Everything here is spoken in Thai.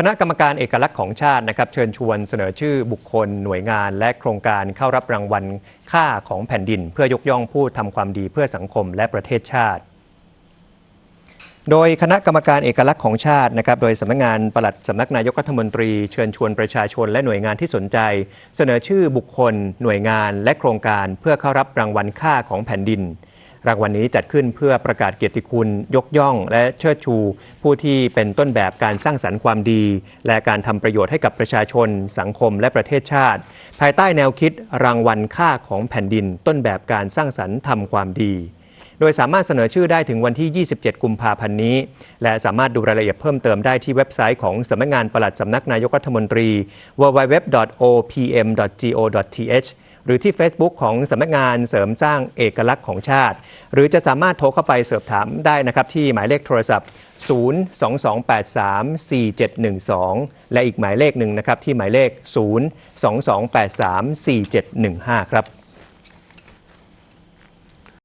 คณะกรรมการเอกลักษณ์ของชาตินะครับเชิญชวนเสนอชื่อบุคคลหน่วยงาน และโครงการเข้ารับรางวัลค่าของแผ่นดิน เพื่อยกย่องผู้ทำความดีเพื่อสังคมและประเทศชาติ โดยคณะกรรมการเอกลักษณ์ของชาตินะครับโดยสำนักงานปลัดสำนักนายกรัฐมนตรี เชิญชวนประชาชนและหน่วยงานที่สนใจ เสนอชื่อบุคคล หน่วยงาน และโครงการเพื่อเข้ารับรางวัลค่าของแผ่นดิน รางวัลนนี้จัดขึ้นเพื่อประกาศเกียรติคุณยกย่อง และเชิดชู ผู้ที่เป็นต้นแบบการสร้างสรรค์ความดี และการทำประโยชน์ให้กับประชาชน สังคมและประเทศชาติ ภายใต้แนวคิดรางวัลค่าของแผ่นดิน ต้นแบบการสร้างสรรค์ทำความดี โดยสามารถเสนอชื่อได้ถึงวันที่ 27 กุมภาพันธ์นี้ และสามารถดูรายละเอียดเพิ่มเติมได้ที่เว็บไซต์ของสำนักงานปลัดสำนักนายกรัฐมนตรี www.opm.go.th หรือที่ Facebook ของสำนักงานเสริมสร้างเอกลักษณ์ของชาติ หรือจะสามารถโทรเข้าไปสอบถามได้นะครับที่หมายเลขโทรศัพท์ 022834712 และอีกหมายเลขหนึ่งนะครับที่หมายเลข 022834715 ครับ